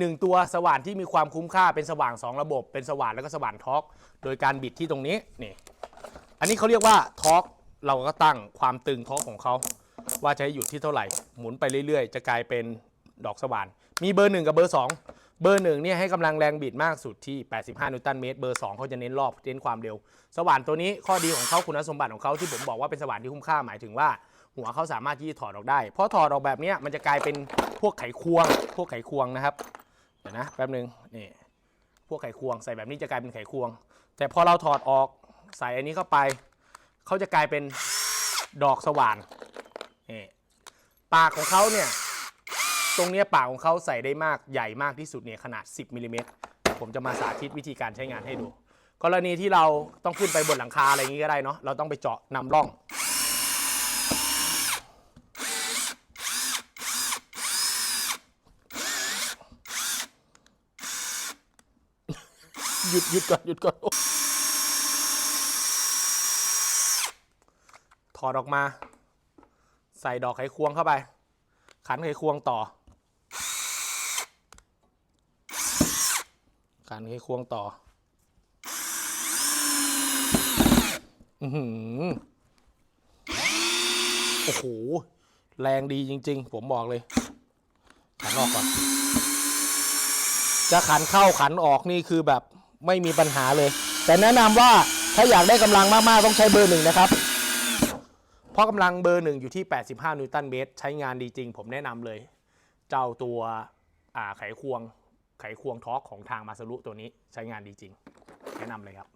หนึ่งตัวสว่านที่มีความคุ้มค่าเป็นสว่าง2ระบบ เป็นสว่านแล้วก็สว่านทอกโดยการบิดที่ตรงนี้นี่ อันนี้เขาเรียกว่าทอกเราก็ตั้งความตึงทอกของเขาว่าจะให้อยู่ที่เท่าไหร่ หมุนไปเรื่อยๆ จะกลายเป็นดอกสว่าน มีเบอร์หนึ่งกับเบอร์สองเบอร์หนึ่งเนี่ยให้กำลังแรงบิดมากสุดที่ 85 นิวตันเมตร เบอร์สองเขาจะเน้นรอบ เน้นความเร็ว สว่านตัวนี้ข้อดีของเขาคุณสมบัติของเขาที่ผมบอกว่าเป็นสว่านที่คุ้มค่าหมายถึงว่า หัวเขาสามารถที่จะถอดออกได้ เพราะถอดออกแบบนี้มันจะกลายเป็นพวกไขควง พวกไขควงนะครับ เดี๋ยวนะแป๊บหนึ่งนี่พวกไขควงใส่แบบนี้จะกลายเป็นไขควง แต่พอเราถอดออกใส่อันนี้เข้าไปเขาจะกลายเป็นดอกสว่านนี่ปากของเขาเนี่ยตรงเนี้ยปากของเขาใส่ได้มากใหญ่มากที่สุดเนี่ยขนาด 10มิลลิเมตรผมจะมาสาธิตวิธีการใช้งานให้ดู กรณีที่เราต้องขึ้นไปบนหลังคาอะไรอย่างนี้ก็ได้เนาะเราต้องไปเจาะนำร่อง หยุดหยุดก่อนหยุดก่อนถอดออกมา ใส่ดอกไขควงเข้าไป ขันไขควงต่อ ขันไขควงต่ออือหือโอ้โห แรงดีจริง ๆ ผมบอกเลย ขันออกก่อน จะขันเข้าขันออกนี่คือแบบ ไม่มีปัญหาเลย แต่แนะนำว่าถ้าอยากได้กำลังมากๆต้องใช้เบอร์หนึ่งนะครับเพราะกำลังเบอร์หนึ่งอยู่ที่ 85 นิวตันเมตรใช้งานดีจริง ผมแนะนำเลย เจ้าตัวไขควงไขควงทอร์กของทางมาสรุตัวนี้ใช้งานดีจริง แนะนำเลยครับ